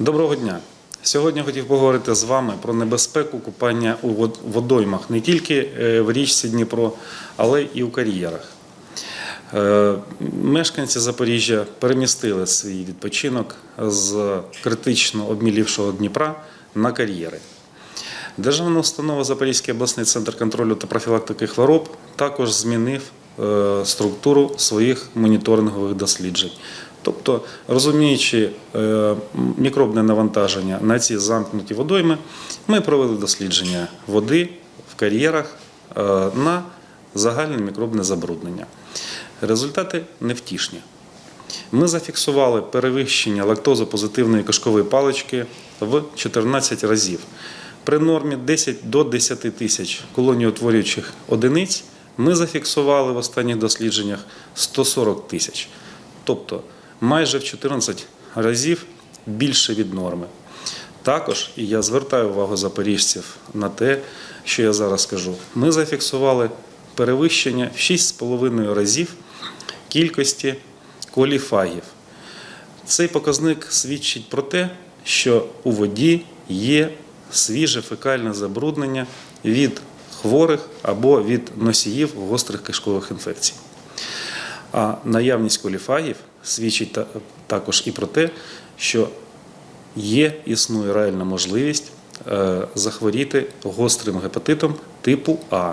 Доброго дня! Сьогодні хотів поговорити з вами про небезпеку купання у водоймах не тільки е, в річці Дніпро, але і у кар'єрах. Е, Мешканці Запоріжжя перемістили свій відпочинок з критично обмілівшого Дніпра на кар'єри. Державна установа Запорізький обласний центр контролю та профілактики хвороб також змінив е, структуру своїх моніторингових досліджень. Тобто, розуміючи е, мікробне навантаження на ці замкнуті водойми, ми провели дослідження води в кар'єрах е, на загальне мікробне забруднення. Результати невтішні. Ми зафіксували перевищення лактозопозитивної кишкової палички в 14 разів. При нормі 10 до 10 тисяч колоніутворюючих одиниць ми зафіксували в останніх дослідженнях 140 тисяч, тобто майже в 14 разів більше від норми. Також, і я звертаю увагу запоріжців на те, що я зараз скажу, ми зафіксували перевищення в 6,5 разів кількості коліфагів. Цей показник свідчить про те, що у воді є свіже фекальне забруднення від хворих або від носіїв гострих кишкових інфекцій. А наявність коліфагів свідчить також і про те, що є, існує реальна можливість е, захворіти гострим гепатитом типу А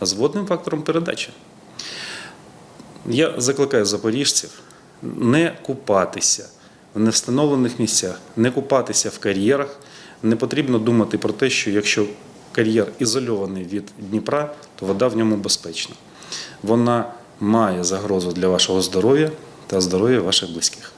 з водним фактором передачі. Я закликаю запоріжців не купатися в невстановлених місцях, не купатися в кар'єрах. Не потрібно думати про те, що якщо кар'єр ізольований від Дніпра, то вода в ньому безпечна. Вона має загрозу для вашого здоров'я та здоров'я ваших близьких.